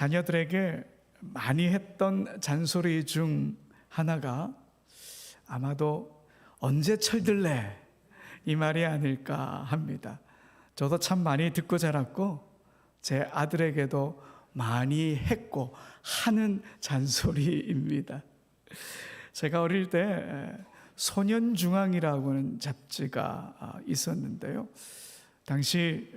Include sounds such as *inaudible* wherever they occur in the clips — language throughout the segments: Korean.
자녀들에게 많이 했던 잔소리 중 하나가 아마도 언제 철들래 이 말이 아닐까 합니다. 저도 참 많이 듣고 자랐고 제 아들에게도 많이 했고 하는 잔소리입니다. 제가 어릴 때 소년중앙이라고 하는 잡지가 아, 있었는데요. 당시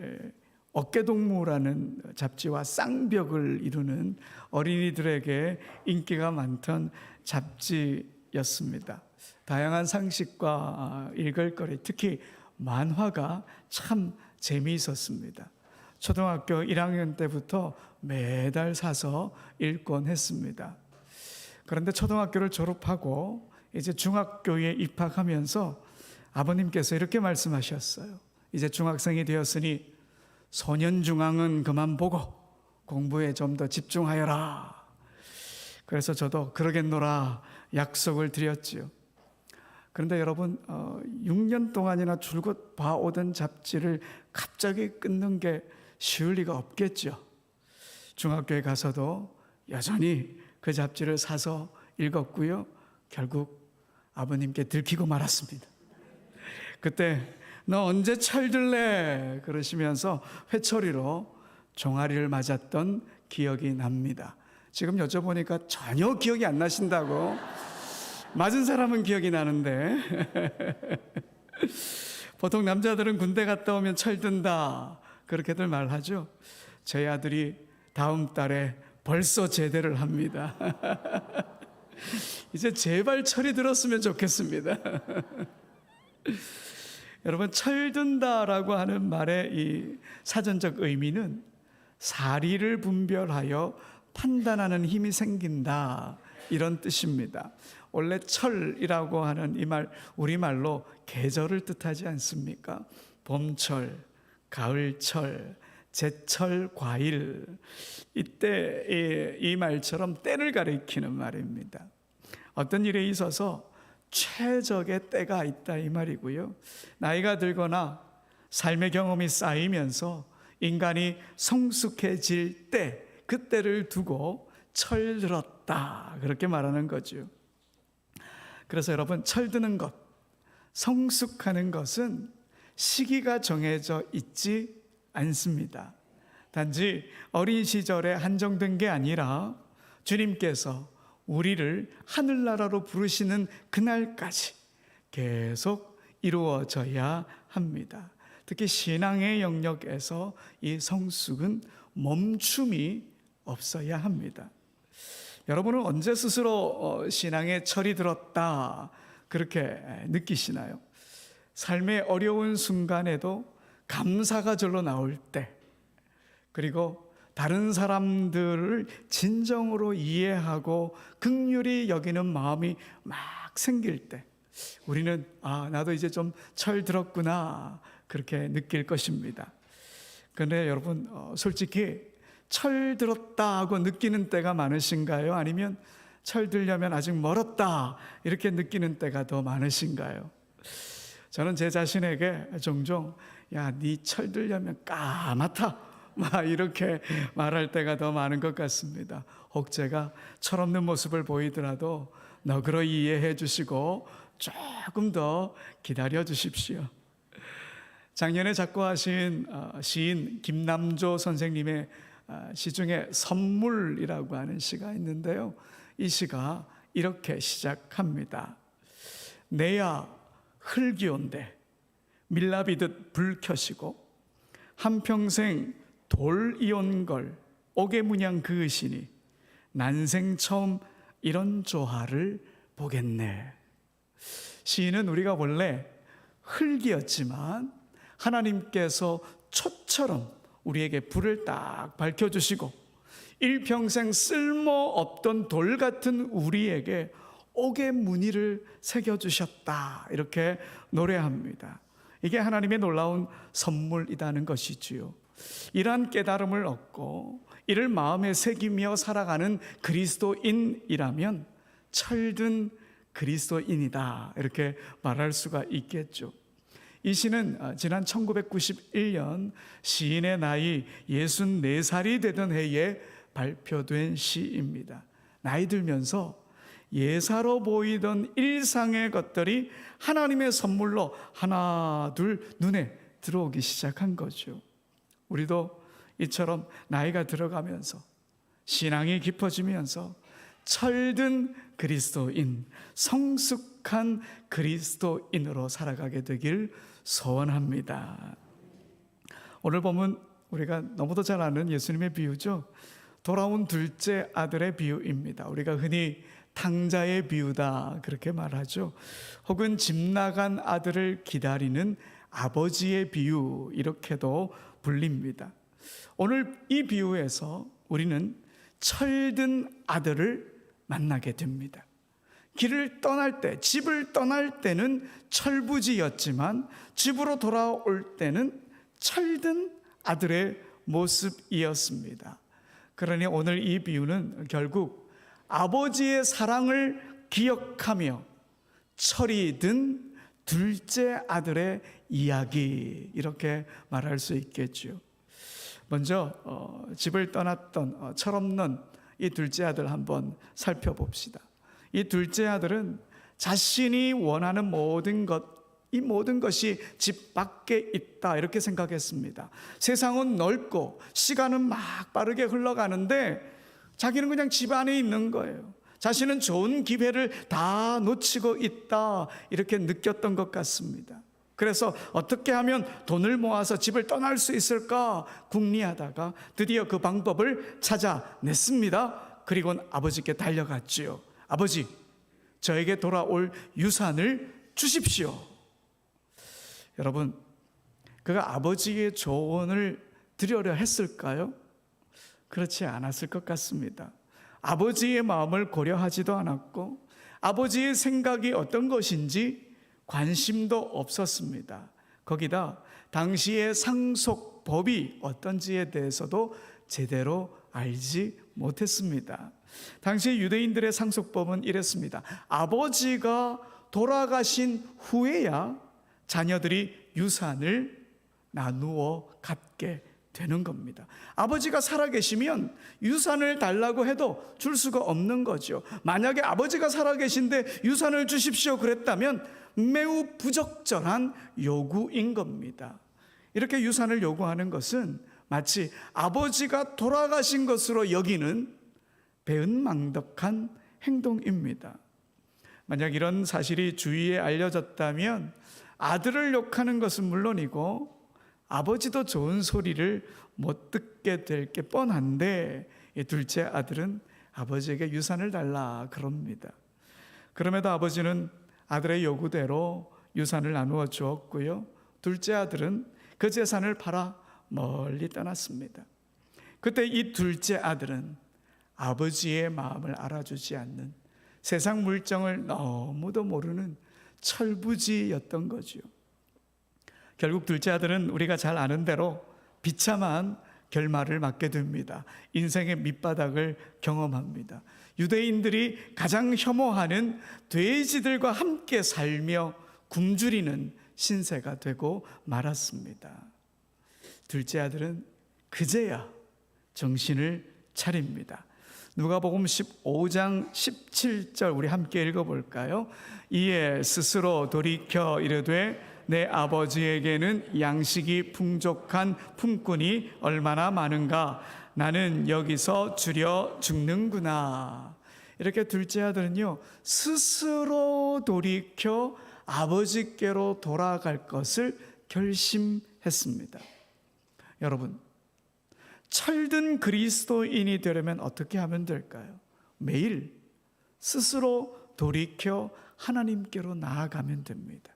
어깨동무라는 잡지와 쌍벽을 이루는 어린이들에게 인기가 많던 잡지였습니다. 다양한 상식과 아, 읽을거리, 특히 만화가 참 재미있었습니다. 초등학교 1학년 때부터 매달 사서 읽곤 했습니다. 그런데 초등학교를 졸업하고 이제 중학교에 입학하면서 아버님께서 이렇게 말씀하셨어요. 이제 중학생이 되었으니 소년중앙은 그만 보고 공부에 좀 더 집중하여라. 그래서 저도 그러겠노라 약속을 드렸지요. 그런데 여러분, 어, 6년 동안이나 줄곧 봐오던 잡지를 갑자기 끊는 게 쉬울 리가 없겠죠. 중학교에 가서도 여전히 그 잡지를 사서 읽었고요. 결국 아버님께 들키고 말았습니다. 그때 너 언제 철들래? 그러시면서 회초리로 종아리를 맞았던 기억이 납니다. 지금 여쭤보니까 전혀 기억이 안 나신다고. 맞은 사람은 기억이 나는데. *laughs* 보통 남자들은 군대 갔다 오면 철든다. 그렇게들 말하죠. 제 아들이 다음 달에 벌써 제대를 합니다. *laughs* 이제 제발 철이 들었으면 좋겠습니다. *laughs* 여러분, 철든다라고 하는 말의 이 사전적 의미는 사리를 분별하여 판단하는 힘이 생긴다. 이런 뜻입니다. 원래 철이라고 하는 이 말, 우리말로 계절을 뜻하지 않습니까? 봄철, 가을철, 제철 과일. 이때 이, 이 말처럼 때를 가리키는 말입니다. 어떤 일에 있어서 최적의 때가 있다 이 말이고요. 나이가 들거나 삶의 경험이 쌓이면서 인간이 성숙해질 때, 그때를 두고 철들었다. 그렇게 말하는 거죠. 그래서 여러분, 철드는 것, 성숙하는 것은 시기가 정해져 있지 않습니다. 단지 어린 시절에 한정된 게 아니라 주님께서 우리를 하늘나라로 부르시는 그날까지 계속 이루어져야 합니다. 특히 신앙의 영역에서 이 성숙은 멈춤이 없어야 합니다. 여러분은 언제 스스로 신앙에 철이 들었다 그렇게 느끼시나요? 삶의 어려운 순간에도 감사가 절로 나올 때, 그리고 다른 사람들을 진정으로 이해하고 극률이 여기는 마음이 막 생길 때, 우리는 아, 나도 이제 좀 철 들었구나. 그렇게 느낄 것입니다. 그런데 여러분, 어, 솔직히 철 들었다 하고 느끼는 때가 많으신가요? 아니면 철 들려면 아직 멀었다. 이렇게 느끼는 때가 더 많으신가요? 저는 제 자신에게 종종 야, 네 철들려면 까맣다. 막 이렇게 말할 때가 더 많은 것 같습니다. 혹 제가 철없는 모습을 보이더라도 너그러이 이해해 주시고 조금 더 기다려 주십시오. 작년에 작곡하신 어, 시인 김남조 선생님의 어, 시 중에 선물이라고 하는 시가 있는데요. 이 시가 이렇게 시작합니다. 내야 흙이온데 밀라비듯 불 켜시고 한평생 돌이온 걸 옥외문양 그으시니 난생 처음 이런 조화를 보겠네. 시인은 우리가 원래 흙이었지만 하나님께서 촛처럼 우리에게 불을 딱 밝혀주시고 일평생 쓸모없던 돌 같은 우리에게 옥의 무늬를 새겨주셨다. 이렇게 노래합니다. 이게 하나님의 놀라운 선물이라는 것이지요. 이러한 깨달음을 얻고 이를 마음에 새기며 살아가는 그리스도인이라면 철든 그리스도인이다. 이렇게 말할 수가 있겠죠. 이 시는 지난 1991년 시인의 나이 64살이 되던 해에 발표된 시입니다. 나이 들면서 예사로 보이던 일상의 것들이 하나님의 선물로 하나 둘 눈에 들어오기 시작한 거죠. 우리도 이처럼 나이가 들어가면서 신앙이 깊어지면서 철든 그리스도인, 성숙한 그리스도인으로 살아가게 되길 소원합니다. 오늘 보면 우리가 너무도 잘 아는 예수님의 비유죠. 돌아온 둘째 아들의 비유입니다. 우리가 흔히 탕자의 비유다 그렇게 말하죠. 혹은 집 나간 아들을 기다리는 아버지의 비유 이렇게도 불립니다. 오늘 이 비유에서 우리는 철든 아들을 만나게 됩니다. 길을 떠날 때, 집을 떠날 때는 철부지였지만 집으로 돌아올 때는 철든 아들의 모습이었습니다. 그러니 오늘 이 비유는 결국 아버지의 사랑을 기억하며 철이 든 둘째 아들의 이야기 이렇게 말할 수 있겠죠. 먼저 어, 집을 떠났던 어, 철없는 이 둘째 아들 한번 살펴봅시다. 이 둘째 아들은 자신이 원하는 모든 것, 이 모든 것이 집 밖에 있다 이렇게 생각했습니다. 세상은 넓고 시간은 막 빠르게 흘러가는데 자기는 그냥 집 안에 있는 거예요. 자신은 좋은 기회를 다 놓치고 있다 이렇게 느꼈던 것 같습니다. 그래서 어떻게 하면 돈을 모아서 집을 떠날 수 있을까 궁리하다가 드디어 그 방법을 찾아냈습니다. 그리고 아버지께 달려갔지요. 아버지, 저에게 돌아올 유산을 주십시오. 여러분, 그가 아버지의 조언을 드려려 했을까요? 그렇지 않았을 것 같습니다. 아버지의 마음을 고려하지도 않았고 아버지의 생각이 어떤 것인지 관심도 없었습니다. 거기다 당시의 상속법이 어떤지에 대해서도 제대로 알지 못했습니다. 당시 유대인들의 상속법은 이랬습니다. 아버지가 돌아가신 후에야 자녀들이 유산을 나누어 갖게 되는 겁니다. 아버지가 살아계시면 유산을 달라고 해도 줄 수가 없는 거죠. 만약에 아버지가 살아계신데 유산을 주십시오 그랬다면 매우 부적절한 요구인 겁니다. 이렇게 유산을 요구하는 것은 마치 아버지가 돌아가신 것으로 여기는 배은망덕한 행동입니다. 만약 이런 사실이 주위에 알려졌다면 아들을 욕하는 것은 물론이고 아버지도 좋은 소리를 못 듣게 될 게 뻔한데 이 둘째 아들은 아버지에게 유산을 달라 그럽니다. 그럼에도 아버지는 아들의 요구대로 유산을 나누어 주었고요. 둘째 아들은 그 재산을 팔아 멀리 떠났습니다. 그때 이 둘째 아들은 아버지의 마음을 알아주지 않는 세상 물정을 너무도 모르는 철부지였던 거지요. 결국 둘째 아들은 우리가 잘 아는 대로 비참한 결말을 맞게 됩니다. 인생의 밑바닥을 경험합니다. 유대인들이 가장 혐오하는 돼지들과 함께 살며 굶주리는 신세가 되고 말았습니다. 둘째 아들은 그제야 정신을 차립니다. 누가복음 15장 17절 우리 함께 읽어 볼까요? 이에 스스로 돌이켜 이르되 내 아버지에게는 양식이 풍족한 품꾼이 얼마나 많은가 나는 여기서 줄여 죽는구나. 이렇게 둘째 아들은요, 스스로 돌이켜 아버지께로 돌아갈 것을 결심했습니다. 여러분, 철든 그리스도인이 되려면 어떻게 하면 될까요? 매일 스스로 돌이켜 하나님께로 나아가면 됩니다.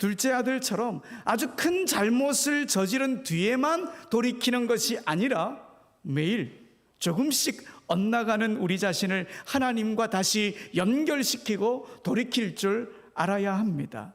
둘째 아들처럼 아주 큰 잘못을 저지른 뒤에만 돌이키는 것이 아니라 매일 조금씩 엇나가는 우리 자신을 하나님과 다시 연결시키고 돌이킬 줄 알아야 합니다.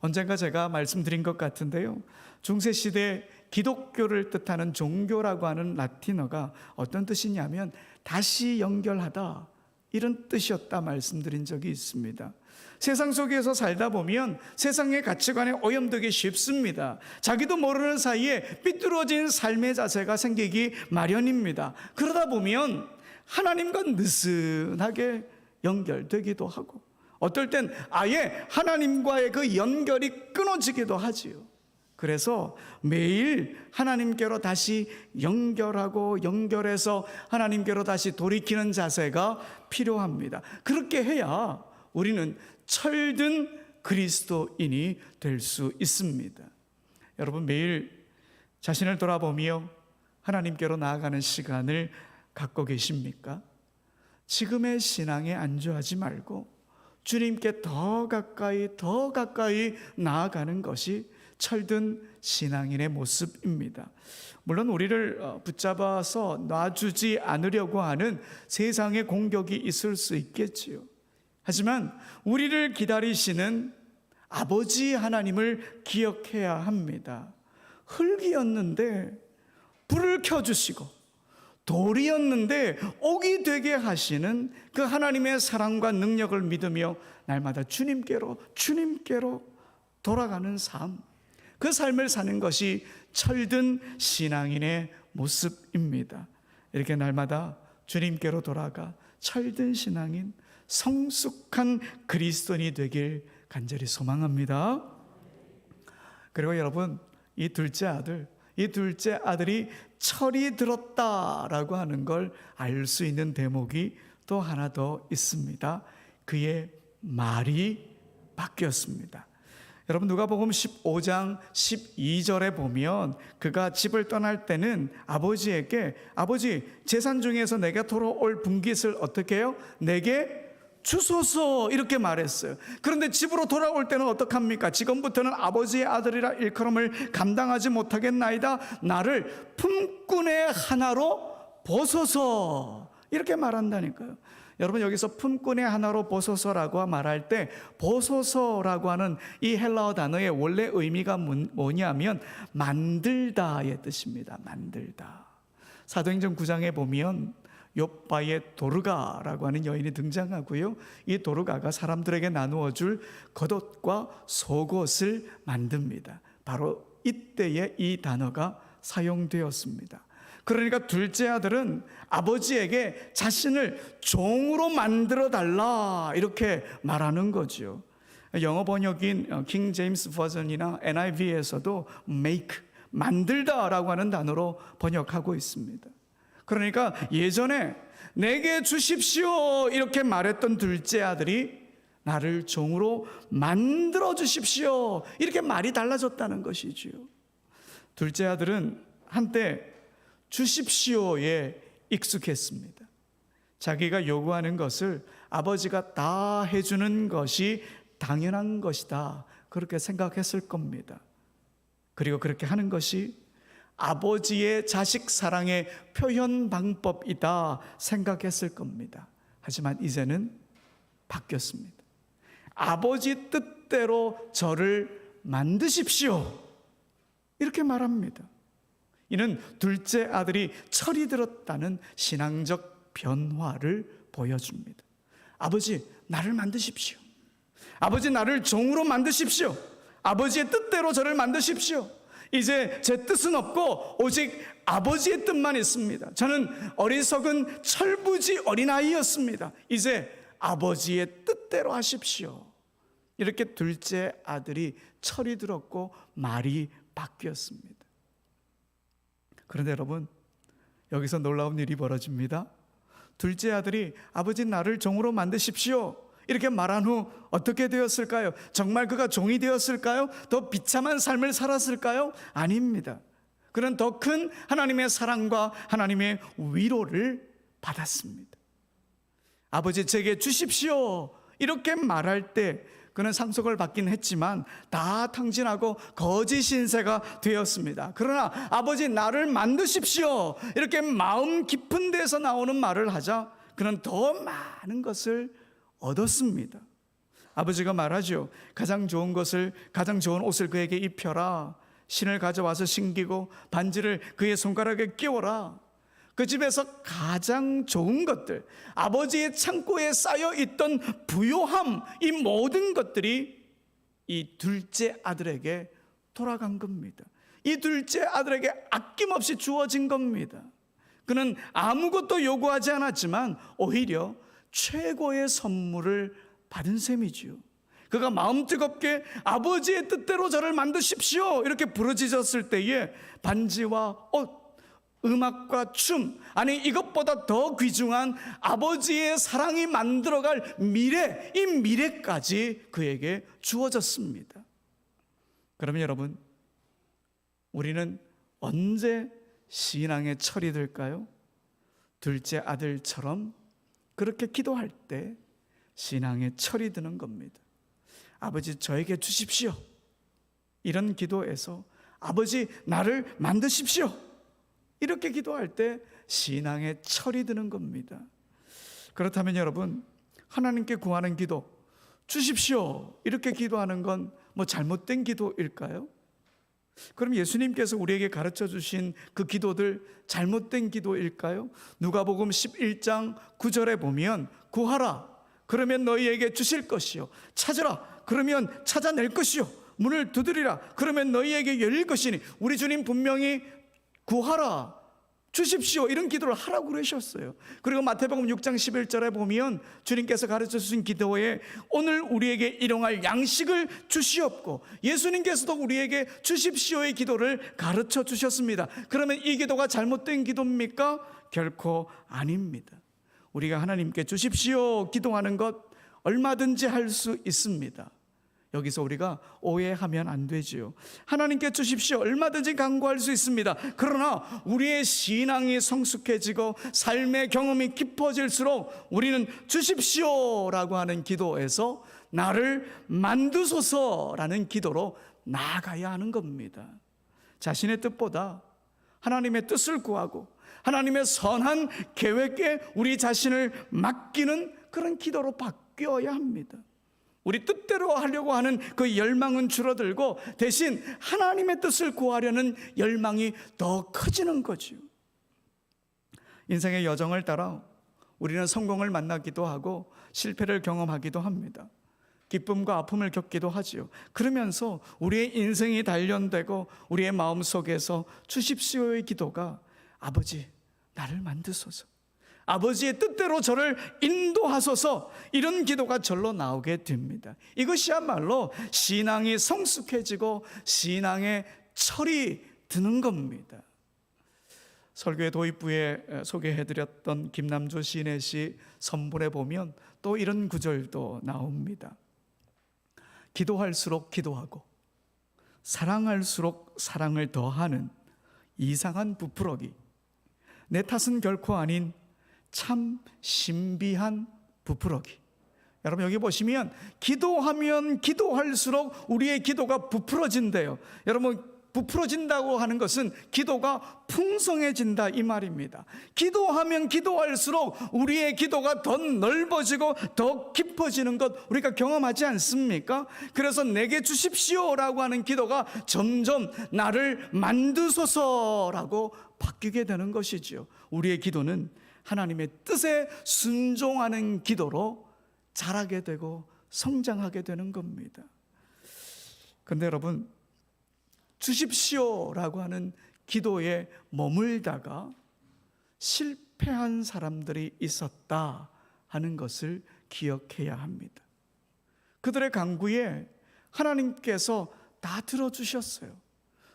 언젠가 제가 말씀드린 것 같은데요. 중세시대 기독교를 뜻하는 종교라고 하는 라틴어가 어떤 뜻이냐면 다시 연결하다 이런 뜻이었다 말씀드린 적이 있습니다. 세상 속에서 살다 보면 세상의 가치관에 오염되기 쉽습니다. 자기도 모르는 사이에 삐뚤어진 삶의 자세가 생기기 마련입니다. 그러다 보면 하나님과 느슨하게 연결되기도 하고 어떨 땐 아예 하나님과의 그 연결이 끊어지기도 하지요. 그래서 매일 하나님께로 다시 연결하고 연결해서 하나님께로 다시 돌이키는 자세가 필요합니다. 그렇게 해야 우리는 철든 그리스도인이 될 수 있습니다. 여러분 매일 자신을 돌아보며 하나님께로 나아가는 시간을 갖고 계십니까? 지금의 신앙에 안주하지 말고 주님께 더 가까이 더 가까이 나아가는 것이 철든 신앙인의 모습입니다. 물론 우리를 어, 붙잡아서 놔주지 않으려고 하는 세상의 공격이 있을 수 있겠지요. 하지만 우리를 기다리시는 아버지 하나님을 기억해야 합니다. 흙이었는데 불을 켜주시고 돌이었는데 옥이 되게 하시는 그 하나님의 사랑과 능력을 믿으며 날마다 주님께로 주님께로 돌아가는 삶. 그 삶을 사는 것이 철든 신앙인의 모습입니다. 이렇게 날마다 주님께로 돌아가 철든 신앙인 성숙한 그리스도인이 되길 간절히 소망합니다. 그리고 여러분 이 둘째 아들 이 둘째 아들이 철이 들었다라고 하는 걸 알 수 있는 대목이 또 하나 더 있습니다. 그의 말이 바뀌었습니다. 여러분 누가복음 15장 12절에 보면 그가 집을 떠날 때는 아버지에게 아버지 재산 중에서 내게 돌아올 분깃을 어떻게 해요? 내게 주소서 이렇게 말했어요. 그런데 집으로 돌아올 때는 어떡합니까? 지금부터는 아버지의 아들이라 일컬음을 감당하지 못하겠나이다. 나를 품꾼의 하나로 보소서 이렇게 말한다니까요. 여러분 여기서 품꾼의 하나로 보소서라고 말할 때 보소서라고 하는 이 헬라어 단어의 원래 의미가 뭐냐면 만들다의 뜻입니다. 만들다. 사도행전 9장에 보면 요바의 도르가라고 하는 여인이 등장하고요. 이 도르가가 사람들에게 나누어 줄 겉옷과 속옷을 만듭니다. 바로 이때에 이 단어가 사용되었습니다. 그러니까 둘째 아들은 아버지에게 자신을 종으로 만들어 달라 이렇게 말하는 거죠. 영어 번역인 킹 제임스 버전이나 NIV에서도 make 만들다라고 하는 단어로 번역하고 있습니다. 그러니까 예전에 내게 주십시오 이렇게 말했던 둘째 아들이 나를 종으로 만들어 주십시오 이렇게 말이 달라졌다는 것이지요. 둘째 아들은 한때 주십시오에 익숙했습니다. 자기가 요구하는 것을 아버지가 다 해주는 것이 당연한 것이다. 그렇게 생각했을 겁니다. 그리고 그렇게 하는 것이 아버지의 자식 사랑의 표현 방법이다 생각했을 겁니다. 하지만 이제는 바뀌었습니다. 아버지 뜻대로 저를 만드십시오. 이렇게 말합니다. 이는 둘째 아들이 철이 들었다는 신앙적 변화를 보여줍니다. 아버지, 나를 만드십시오. 아버지, 나를 종으로 만드십시오. 아버지의 뜻대로 저를 만드십시오. 이제 제 뜻은 없고 오직 아버지의 뜻만 있습니다. 저는 어리석은 철부지 어린아이였습니다. 이제 아버지의 뜻대로 하십시오. 이렇게 둘째 아들이 철이 들었고 말이 바뀌었습니다. 그런데 여러분, 여기서 놀라운 일이 벌어집니다. 둘째 아들이 아버지 나를 종으로 만드십시오. 이렇게 말한 후 어떻게 되었을까요? 정말 그가 종이 되었을까요? 더 비참한 삶을 살았을까요? 아닙니다. 그는 더 큰 하나님의 사랑과 하나님의 위로를 받았습니다. 아버지 제게 주십시오. 이렇게 말할 때 그는 상속을 받긴 했지만 다 탕진하고 거짓 신세가 되었습니다. 그러나 아버지 나를 만드십시오. 이렇게 마음 깊은 데서 나오는 말을 하자 그는 더 많은 것을 얻었습니다. 아버지가 말하죠. 가장 좋은 것을 가장 좋은 옷을 그에게 입혀라. 신을 가져와서 신기고 반지를 그의 손가락에 끼워라. 그 집에서 가장 좋은 것들, 아버지의 창고에 쌓여 있던 부요함, 이 모든 것들이 이 둘째 아들에게 돌아간 겁니다. 이 둘째 아들에게 아낌없이 주어진 겁니다. 그는 아무것도 요구하지 않았지만 오히려 최고의 선물을 받은 셈이지요. 그가 마음 뜨겁게 아버지의 뜻대로 저를 만드십시오. 이렇게 부르짖었을 때에 반지와 옷, 음악과 춤, 아니 이것보다 더 귀중한 아버지의 사랑이 만들어갈 미래, 이 미래까지 그에게 주어졌습니다. 그러면 여러분, 우리는 언제 신앙의 철이 될까요? 둘째 아들처럼 그렇게 기도할 때 신앙의 철이 드는 겁니다. 아버지 저에게 주십시오. 이런 기도에서 아버지 나를 만드십시오. 이렇게 기도할 때 신앙의 철이 드는 겁니다. 그렇다면 여러분 하나님께 구하는 기도 주십시오. 이렇게 기도하는 건 뭐 잘못된 기도일까요? 그럼 예수님께서 우리에게 가르쳐 주신 그 기도들 잘못된 기도일까요? 누가복음 11장 9절에 보면 구하라 그러면 너희에게 주실 것이요. 찾으라 그러면 찾아낼 것이요. 문을 두드리라 그러면 너희에게 열릴 것이니 우리 주님 분명히 구하라 주십시오. 이런 기도를 하라고 그러셨어요. 그리고 마태복음 6장 11절에 보면 주님께서 가르쳐 주신 기도에 오늘 우리에게 일용할 양식을 주시옵고 예수님께서도 우리에게 주십시오의 기도를 가르쳐 주셨습니다. 그러면 이 기도가 잘못된 기도입니까? 결코 아닙니다. 우리가 하나님께 주십시오 기도하는 것 얼마든지 할 수 있습니다 여기서 우리가 오해하면 안 되지요. 하나님께 주십시오. 얼마든지 간구할 수 있습니다. 그러나 우리의 신앙이 성숙해지고 삶의 경험이 깊어질수록 우리는 주십시오라고 하는 기도에서 나를 만드소서라는 기도로 나아가야 하는 겁니다. 자신의 뜻보다 하나님의 뜻을 구하고 하나님의 선한 계획에 우리 자신을 맡기는 그런 기도로 바뀌어야 합니다. 우리 뜻대로 하려고 하는 그 열망은 줄어들고 대신 하나님의 뜻을 구하려는 열망이 더 커지는 거죠. 인생의 여정을 따라 우리는 성공을 만나기도 하고 실패를 경험하기도 합니다. 기쁨과 아픔을 겪기도 하지요. 그러면서 우리의 인생이 단련되고 우리의 마음 속에서 주십시오의 기도가 아버지 나를 만드소서. 아버지의 뜻대로 저를 인도하소서 이런 기도가 절로 나오게 됩니다. 이것이야말로 신앙이 성숙해지고 신앙의 철이 드는 겁니다. 설교의 도입부에 소개해드렸던 김남주 시인의 시 선분에 보면 또 이런 구절도 나옵니다. 기도할수록 기도하고 사랑할수록 사랑을 더하는 이상한 부풀어기 내 탓은 결코 아닌 참 신비한 부풀어기. 여러분 여기 보시면 기도하면 기도할수록 우리의 기도가 부풀어진대요. 여러분 부풀어진다고 하는 것은 기도가 풍성해진다 이 말입니다. 기도하면 기도할수록 우리의 기도가 더 넓어지고 더 깊어지는 것 우리가 경험하지 않습니까? 그래서 내게 주십시오라고 하는 기도가 점점 나를 만드소서라고 바뀌게 되는 것이지요. 우리의 기도는 하나님의 뜻에 순종하는 기도로 자라게 되고 성장하게 되는 겁니다. 근데 여러분, 주십시오라고 하는 기도에 머물다가 실패한 사람들이 있었다 하는 것을 기억해야 합니다. 그들의 강구에 하나님께서 다 들어주셨어요.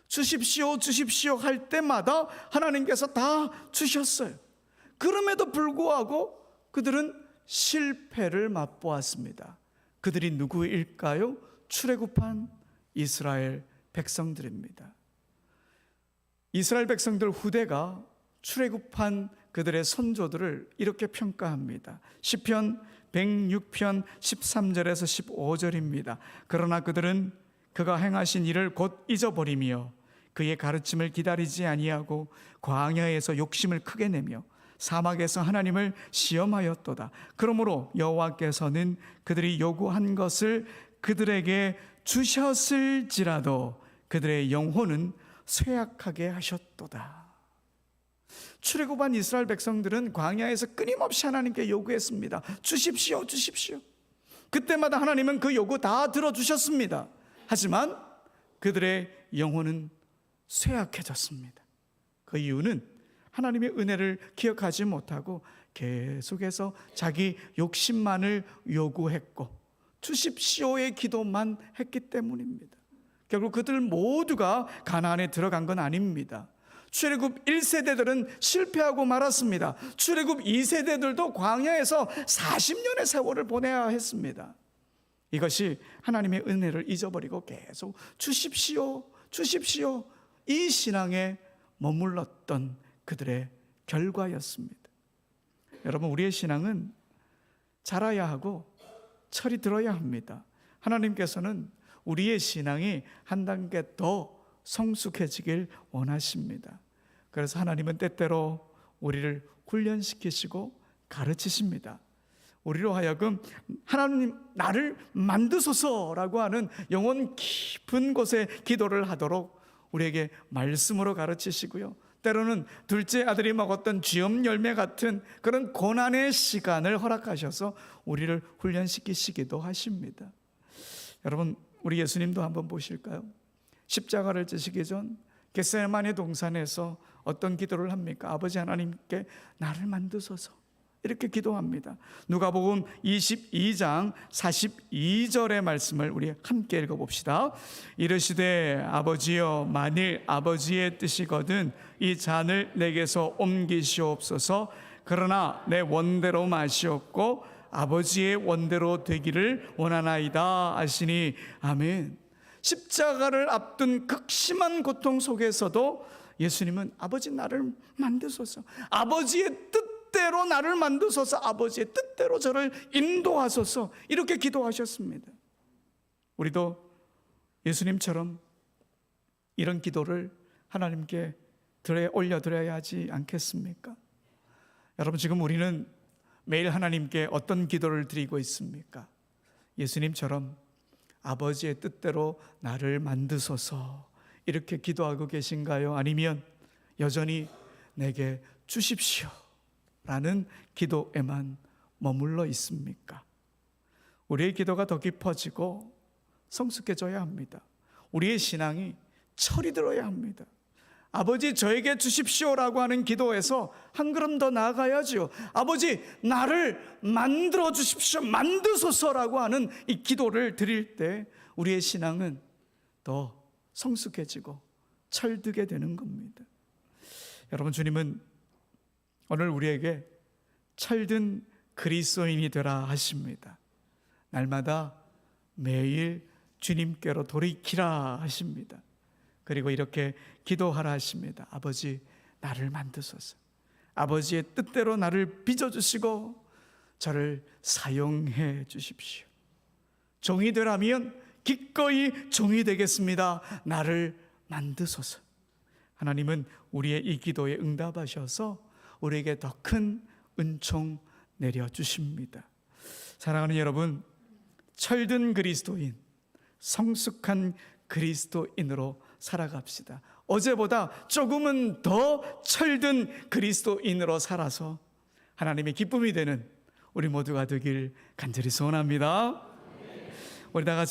주십시오, 주십시오 할 때마다 하나님께서 다 주셨어요. 그럼에도 불구하고 그들은 실패를 맛보았습니다. 그들이 누구일까요? 출애굽한 이스라엘 백성들입니다. 이스라엘 백성들 후대가 출애굽한 그들의 선조들을 이렇게 평가합니다. 시편 106편 13절에서 15절입니다. 그러나 그들은 그가 행하신 일을 곧 잊어버리며 그의 가르침을 기다리지 아니하고 광야에서 욕심을 크게 내며 사막에서 하나님을 시험하였도다. 그러므로 여호와께서는 그들이 요구한 것을 그들에게 주셨을지라도 그들의 영혼은 쇠약하게 하셨도다. 출애굽한 이스라엘 백성들은 광야에서 끊임없이 하나님께 요구했습니다. 주십시오, 주십시오. 그때마다 하나님은 그 요구 다 들어주셨습니다. 하지만 그들의 영혼은 쇠약해졌습니다. 그 이유는 하나님의 은혜를 기억하지 못하고 계속해서 자기 욕심만을 요구했고 주십시오의 기도만 했기 때문입니다. 결국 그들 모두가 가나안에 들어간 건 아닙니다. 출애굽 1세대들은 실패하고 말았습니다. 출애굽 2세대들도 광야에서 40년의 세월을 보내야 했습니다. 이것이 하나님의 은혜를 잊어버리고 계속 주십시오, 주십시오. 이 신앙에 머물렀던 그들의 결과였습니다. 여러분, 우리의 신앙은 자라야 하고 철이 들어야 합니다. 하나님께서는 우리의 신앙이 한 단계 더 성숙해지길 원하십니다. 그래서 하나님은 때때로 우리를 훈련시키시고 가르치십니다. 우리로 하여금 하나님 나를 만드소서라고 하는 영혼 깊은 곳에 기도를 하도록 우리에게 말씀으로 가르치시고요. 때로는 둘째 아들이 먹었던 쥐엄 열매 같은 그런 고난의 시간을 허락하셔서 우리를 훈련시키시기도 하십니다. 여러분, 우리 예수님도 한번 보실까요? 십자가를 지시기 전 겟세마네 동산에서 어떤 기도를 합니까? 아버지 하나님께 나를 만드소서. 이렇게 기도합니다. 누가복음 22장 42절의 말씀을 우리 함께 읽어 봅시다. 이르시되 아버지여 만일 아버지의 뜻이거든 이 잔을 내게서 옮기시옵소서. 그러나 내 원대로 마시옵고 아버지의 원대로 되기를 원하나이다 하시니 아멘. 십자가를 앞둔 극심한 고통 속에서도 예수님은 아버지 나를 만드소서. 아버지의 뜻 대로 나를 만드소서. 아버지의 뜻대로 저를 인도하소서. 이렇게 기도하셨습니다. 우리도 예수님처럼 이런 기도를 하나님께 드려 올려드려야 하지 않겠습니까? 여러분 지금 우리는 매일 하나님께 어떤 기도를 드리고 있습니까? 예수님처럼 아버지의 뜻대로 나를 만드소서 이렇게 기도하고 계신가요? 아니면 여전히 내게 주십시오 라는 기도에만 머물러 있습니까? 우리의 기도가 더 깊어지고 성숙해져야 합니다. 우리의 신앙이 철이 들어야 합니다. 아버지 저에게 주십시오라고 하는 기도에서 한 걸음 더 나아가야지요. 아버지 나를 만들어 주십시오. 만드소서라고 하는 이 기도를 드릴 때 우리의 신앙은 더 성숙해지고 철들게 되는 겁니다. 여러분 주님은 오늘 우리에게 철든 그리스도인이 되라 하십니다. 날마다 매일 주님께로 돌이키라 하십니다. 그리고 이렇게 기도하라 하십니다. 아버지, 나를 만드소서. 아버지의 뜻대로 나를 빚어주시고 저를 사용해 주십시오. 종이 되라면 기꺼이 종이 되겠습니다. 나를 만드소서. 하나님은 우리의 이 기도에 응답하셔서 우리에게 더 큰 은총 내려 주십니다. 사랑하는 여러분, 철든 그리스도인, 성숙한 그리스도인으로 살아갑시다. 어제보다 조금은 더 철든 그리스도인으로 살아서 하나님의 기쁨이 되는 우리 모두가 되길 간절히 소원합니다. 우리 다 같이